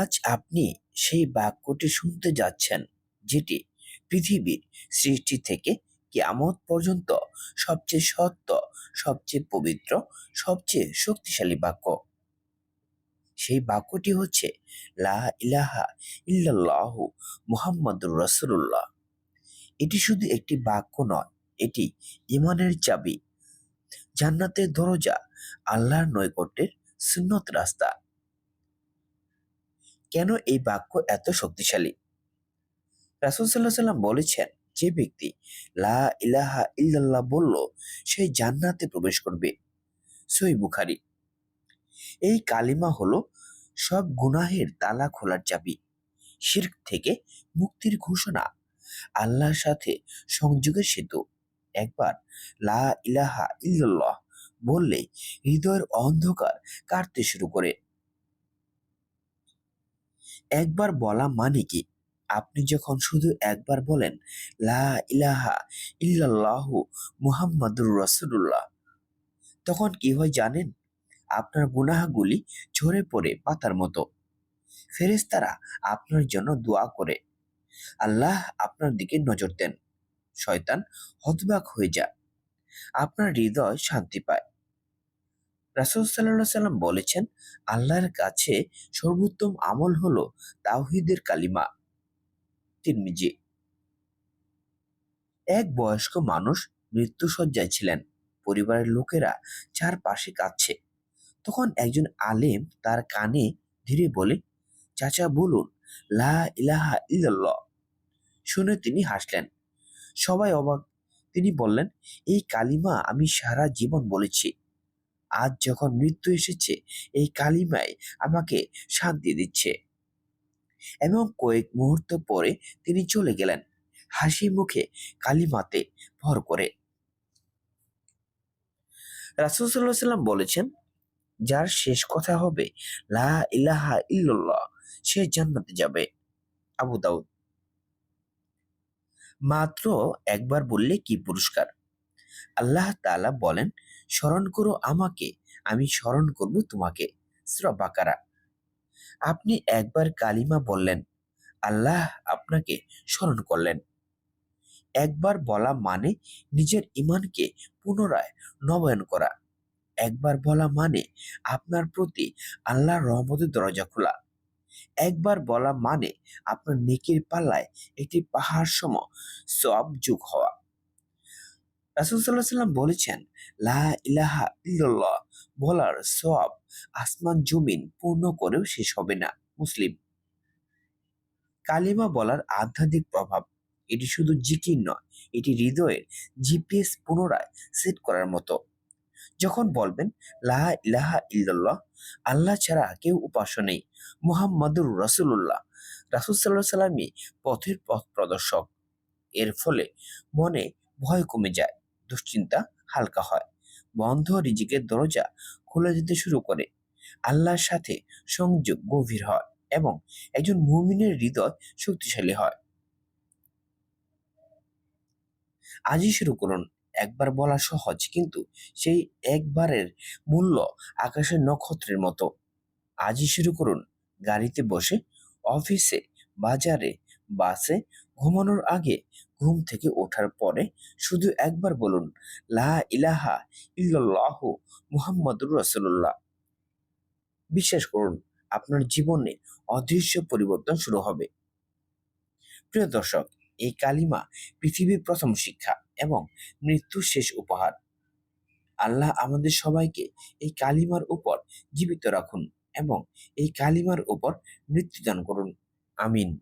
আজ আপনি সেই বাক্যটি শুনতে যাচ্ছেন, যেটি পৃথিবীর সৃষ্টি থেকে কিয়ামত পর্যন্ত সবচেয়ে সত্য, সবচেয়ে পবিত্র, সবচেয়ে শক্তিশালী বাক্য। সেই বাক্যটি হচ্ছে, লা ইলাহা ইল্লাল্লাহ মুহাম্মাদুর রাসূলুল্লাহ। এটি শুধু একটি বাক্য নয়, এটি ইমানের চাবি। জান্নাতের দরজা আল্লাহর নৈকট্যের সুন্নত রাস্তা। কেন এই বাক্য এত শক্তিশালী? রাসুল সাল্লাহ সাল্লাম বলেছেন, যে ব্যক্তি লা ইলাহা ইল্লাল্লাহ বলল, সে জান্নাতে প্রবেশ করবে। সই বুখারি। এই কালিমা হলো সব গুনাহের তালা খোলার চাবি, শির্ক থেকে মুক্তির ঘোষণা, আল্লাহর সাথে সংযোগের সেতু। একবার লা ইলাহা ইল্লাল্লাহ বললে হৃদয়ের অন্ধকার কাটতে শুরু করে। একবার বলা মানে কি? আপনি যখন শুধু একবার বলেন, লা ইলাহা ইল্লাল্লাহ মুহাম্মাদুর রাসূলুল্লাহ তখন কি হয় জানেন? আপনার গুনাহগুলি ঝরে পড়ে পাতার মতো। ফেরেশতারা আপনার জন্য দোয়া করে। আল্লাহ আপনার দিকে নজর দেন। শয়তান হতবাক হয়ে যায়। আপনার হৃদয় শান্তি পায়। রাসুল সাল্লাহ সাল্লাম বলেছেন, আল্লাহর কাছে সর্বোত্তম আমল হলো তাওহিদের কালিমা। তিরমিজি, এক বয়স্ক মানুষ মৃত্যুসজ্জায় ছিলেন, পরিবারের লোকেরা চারপাশে কাঁদছে। তখন একজন আলেম তার কানে ধীরে বলে, চাচা, বলুন, লা ইলাহা ইল্লাল্লাহ। শুনে তিনি হাসলেন। সবাই অবাক। তিনি বললেন, এই কালিমা আমি সারা জীবন বলেছি। আজ যখন মৃত্যু এসেছে, এই কালিমায় আমাকে শান্তি দিচ্ছে। এবং কয়েক মুহূর্ত পরে তিনি চলে গেলেন, হাসি মুখে কালিমাতে ভর করে। রাসুলসাল্লাহ বলেছেন, যার শেষ কথা হবে, লা ইলাহা ইল্লাল্লাহ, সে জান্নাতে যাবে। আবু দাউদ। মাত্র একবার বললে কি পুরস্কার? আল্লাহ তাআলা বলেন, স্মরণ করো আমাকে, আমি স্মরণ করব তোমাকে। বাকারা। আপনি একবার কালিমা বললেন, আল্লাহ আপনাকে স্মরণ করলেন। একবার বলা মানে নিজের ইমানকে পুনরায় নবায়ন করা। একবার বলা মানে আপনার প্রতি আল্লাহর রহমতের দরজা খোলা। একবার বলা মানে আপনার নেকির পাল্লায় একটি পাহাড় সম সব যুগ হওয়া। রাসুল সাল্লাহ সাল্লাম বলেছেন, লা ইলাহা ইল্লাল্লাহ বলার সব আসমান জমিন পূর্ণ করেও শেষ হবে না, মুসলিম। কালিমা বলার আধ্যাত্মিক প্রভাব, এটি শুধু জিকির নয়, এটি হৃদয়ের জিপিএস পুনরায় সেট করার মতো। যখন বলবেন, লা ইলাহা ইল্লাল্লাহ আল্লাহ ছাড়া কেউ উপাস্য নেই, মুহাম্মাদুর রাসুল্লাহ রাসুল সাল্লাহ সাল্লামই পথের পথ প্রদর্শক। এর ফলে মনে ভয় কমে যায়। দুশ্চিন্তা হালকা হয়। বন্ধ রিজিকের দরজা খুলে যেতে শুরু করে। আল্লাহর সাথে সংযোগ গভীর হয় এবং একজন মুমিনের হৃদয় শক্তিশালী হয়। আজই শুরু করুন। একবার বলা সহজ, কিন্তু সেই একবারের মূল্য আকাশের নক্ষত্রের মতো। আজই শুরু করুন। গাড়িতে বসে, অফিসে, বাজারে বাসে ঘুমানোর আগে ঘুম থেকে ওঠার পরে শুধু একবার বলুন, লা ইলাহা ইল্লাল্লাহ মুহাম্মাদুর রাসূলুল্লাহ। বিশ্বাস করুন, আপনার জীবনে অদৃশ্য পরিবর্তন শুরু হবে। প্রিয় দর্শক, এই কালিমা পৃথিবীর প্রথম শিক্ষা এবং মৃত্যুর শেষ উপহার। আল্লাহ আমাদের সবাইকে এই কালিমার উপর জীবিত রাখুন এবং এই কালিমার উপর মৃত্যুদান করুন। আমিন।